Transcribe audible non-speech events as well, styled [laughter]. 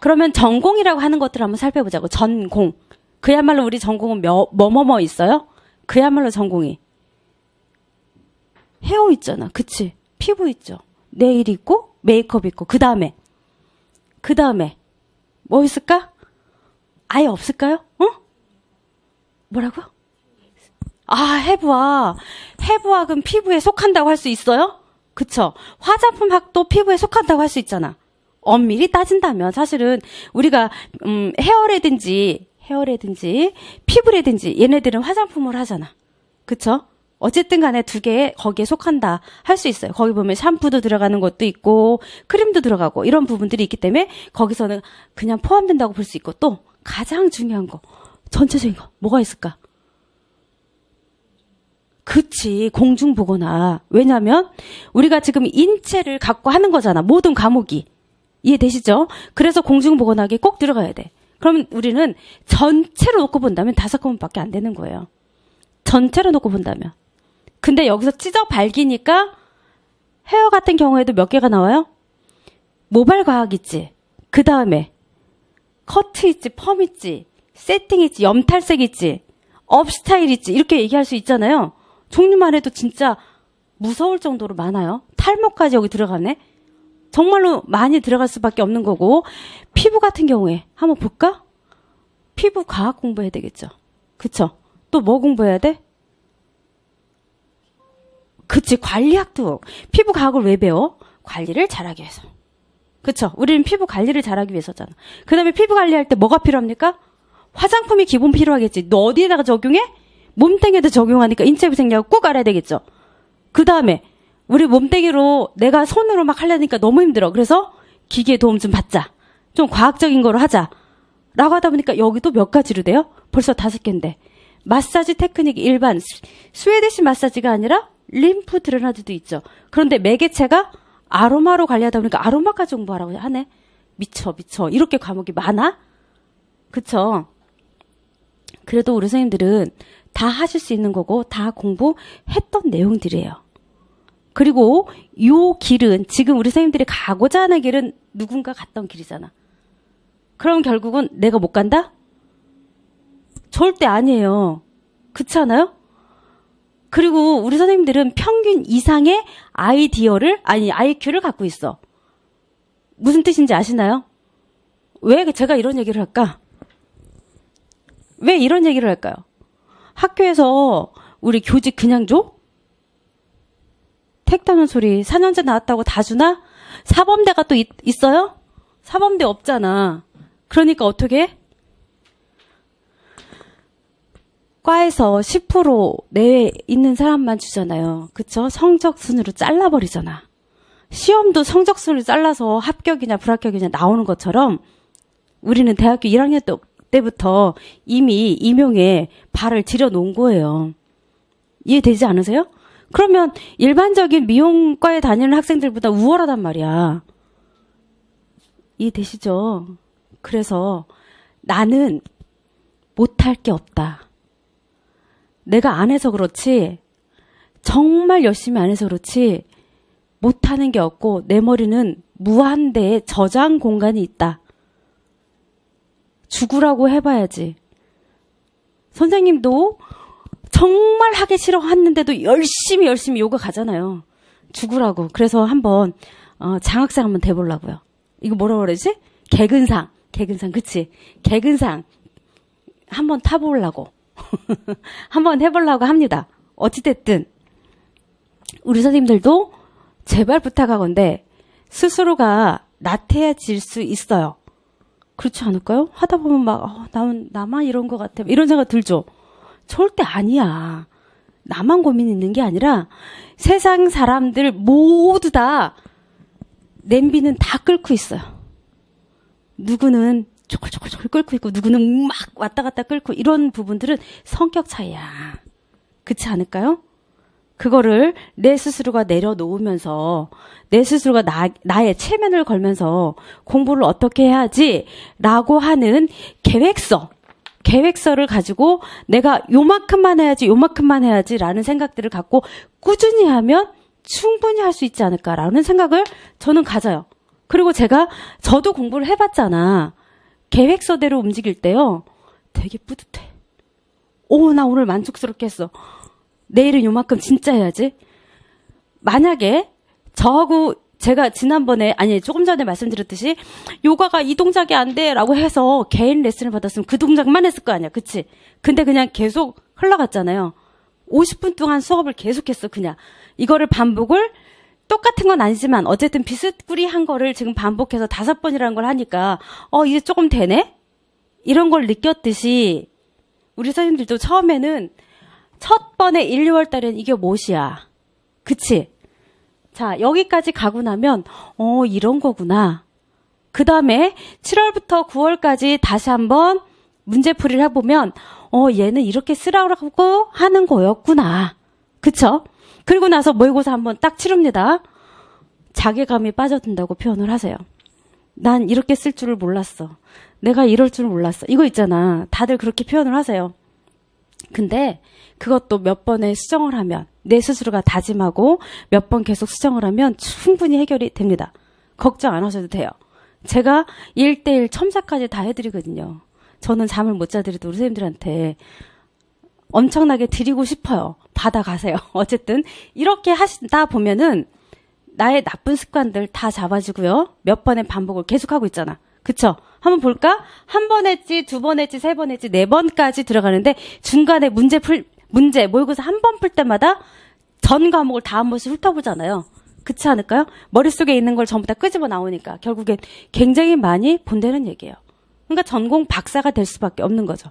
그러면 전공이라고 하는 것들을 한번 살펴보자고. 전공. 그야말로 우리 전공은 뭐, 뭐뭐뭐 있어요? 그야말로 전공이. 헤어 있잖아. 그치? 피부 있죠. 네일 있고, 메이크업 있고, 그 다음에. 그 다음에. 뭐 있을까? 아예 없을까요? 어? 뭐라고? 아, 해부학. 해부학은 피부에 속한다고 할 수 있어요? 그쵸? 화장품 학도 피부에 속한다고 할 수 있잖아. 엄밀히 따진다면 사실은 우리가 음, 헤어라든지 헤어라든지 피부라든지 얘네들은 화장품을 하잖아. 그쵸? 어쨌든 간에 두개 거기에 속한다 할 수 있어요. 거기 보면 샴푸도 들어가는 것도 있고 크림도 들어가고 이런 부분들이 있기 때문에 거기서는 그냥 포함된다고 볼 수 있고 또 가장 중요한 거 전체적인 거 뭐가 있을까? 그치 공중 보거나 왜냐하면 우리가 지금 인체를 갖고 하는 거잖아 모든 과목이 이해되시죠? 그래서 공중보건학이 꼭 들어가야 돼. 그러면 우리는 전체로 놓고 본다면 다섯科目밖에 안 되는 거예요. 전체로 놓고 본다면. 근데 여기서 찢어 발기니까 헤어 같은 경우에도 몇 개가 나와요? 모발 과학 있지. 그 다음에 커트 있지, 펌 있지, 세팅 있지, 염탈색 있지, 업 스타일 있지. 이렇게 얘기할 수 있잖아요. 종류만 해도 진짜 무서울 정도로 많아요. 탈모까지 여기 들어가네. 정말로 많이 들어갈 수밖에 없는 거고 피부 같은 경우에 한번 볼까? 피부 과학 공부해야 되겠죠. 그쵸? 또 뭐 공부해야 돼? 그치 관리학도 피부 과학을 왜 배워? 관리를 잘하기 위해서. 그쵸? 우리는 피부 관리를 잘하기 위해서잖아. 그 다음에 피부 관리할 때 뭐가 필요합니까? 화장품이 기본 필요하겠지. 너 어디에다가 적용해? 몸땡에도 적용하니까 인체위생약을 꼭 알아야 되겠죠. 그 다음에 우리 몸땡이로 내가 손으로 막 하려니까 너무 힘들어. 그래서 기계 도움 좀 받자. 좀 과학적인 거로 하자. 라고 하다 보니까 여기도 몇 가지로 돼요? 벌써 다섯 개인데. 마사지 테크닉 일반 스- 스웨디시 마사지가 아니라 림프 드레나드도 있죠. 그런데 매개체가 아로마로 관리하다 보니까 아로마까지 공부하라고 하네. 미쳐 미쳐. 이렇게 과목이 많아? 그쵸? 그래도 우리 선생님들은 다 하실 수 있는 거고 다 공부했던 내용들이에요. 그리고 요 길은 지금 우리 선생님들이 가고자 하는 길은 누군가 갔던 길이잖아. 그럼 결국은 내가 못 간다? 절대 아니에요. 그렇지 않아요? 그리고 우리 선생님들은 평균 이상의 아이디어를 아니 IQ를 갖고 있어. 무슨 뜻인지 아시나요? 왜 제가 이런 얘기를 할까? 왜 이런 얘기를 할까요? 학교에서 우리 교직 그냥 줘? 택다는 소리 4년제 나왔다고 다 주나? 사범대가 또 있, 있어요? 사범대 없잖아. 그러니까 어떻게? 해? 과에서 10% 내외 있는 사람만 주잖아요. 그쵸? 성적 순으로 잘라버리잖아. 시험도 성적 순으로 잘라서 합격이냐 불합격이냐 나오는 것처럼 우리는 대학교 1학년 때- 때부터 이미 임용에 발을 들여놓은 거예요. 이해되지 않으세요? 그러면 일반적인 미용과에 다니는 학생들보다 우월하단 말이야. 이해되시죠? 그래서 나는 못할 게 없다. 내가 안 해서 그렇지, 정말 열심히 안 해서 그렇지, 못하는 게 없고, 내 머리는 무한대의 저장 공간이 있다. 죽으라고 해봐야지. 선생님도 정말 하기 싫어 했는데도 열심히 열심히 요가 가잖아요. 죽으라고. 그래서 한번 어, 장학생 한번 돼보려고요. 이거 뭐라고 그러지? 개근상. 개근상, 그치? 개근상 한번 타보려고. [laughs] 한번 해보려고 합니다. 어찌됐든 우리 선생님들도 제발 부탁하건데 스스로가 나태해질 수 있어요. 그렇지 않을까요? 하다 보면 막 어, 나만 나만 이런 것 같아 이런 생각 들죠. 절대 아니야. 나만 고민 있는 게 아니라 세상 사람들 모두 다 냄비는 다 끓고 있어요. 누구는 조글조글조글 끓고 있고 누구는 막 왔다 갔다 끓고 이런 부분들은 성격 차이야. 그렇지 않을까요? 그거를 내 스스로가 내려놓으면서 내 스스로가 나, 나의 체면을 걸면서 공부를 어떻게 해야지라고 하는 계획서, 계획서를 가지고 내가 요만큼만 해야지, 요만큼만 해야지라는 생각들을 갖고 꾸준히 하면 충분히 할 수 있지 않을까라는 생각을 저는 가져요. 그리고 제가 저도 공부를 해봤잖아. 계획서대로 움직일 때요. 되게 뿌듯해. 오, 나 오늘 만족스럽게 했어. 내일은 요만큼 진짜 해야지. 만약에 저하고 제가 지난번에 아니 조금 전에 말씀드렸듯이 요가가 이 동작이 안 돼라고 해서 개인 레슨을 받았으면 그 동작만 했을 거 아니야. 그치? 근데 그냥 계속 흘러갔잖아요. 50분 동안 수업을 계속했어, 그냥. 이거를 반복을 똑같은 건 아니지만 어쨌든 비스꾸리한 거를 지금 반복해서 다섯 번이라는 걸 하니까 어 이제 조금 되네 이런 걸 느꼈듯이 우리 선생님들도 처음에는 첫 번에 1, 2월 달엔 이게 무엇이야 그치 자 여기까지 가고 나면 어 이런 거구나 그 다음에 7월부터 9월까지 다시 한번 문제풀이를 해보면 어 얘는 이렇게 쓰라고 하는 거였구나 그쵸? 그리고 나서 모의고사 한번 딱 치릅니다. 자괴감이 빠져든다고 표현을 하세요. 난 이렇게 쓸 줄을 몰랐어. 내가 이럴 줄 몰랐어. 이거 있잖아. 다들 그렇게 표현을 하세요. 근데 그것도 몇 번의 수정을 하면 내 스스로가 다짐하고 몇 번 계속 수정을 하면 충분히 해결이 됩니다. 걱정 안 하셔도 돼요. 제가 1대1 첨삭까지 다 해드리거든요. 저는 잠을 못 자드려도 우리 선생님들한테 엄청나게 드리고 싶어요. 받아가세요. [laughs] 어쨌든 이렇게 하시다 보면은 나의 나쁜 습관들 다 잡아지고요. 몇 번의 반복을 계속하고 있잖아. 그쵸? 한번 볼까? 한 번 했지, 두 번 했지, 세 번 했지, 네 번까지 들어가는데 중간에 문제 풀, 문제, 모의고사 한 번 풀 때마다 전 과목을 다 한 번씩 훑어보잖아요. 그렇지 않을까요? 머릿속에 있는 걸 전부 다 끄집어 나오니까 결국엔 굉장히 많이 본다는 얘기예요. 그러니까 전공 박사가 될 수밖에 없는 거죠.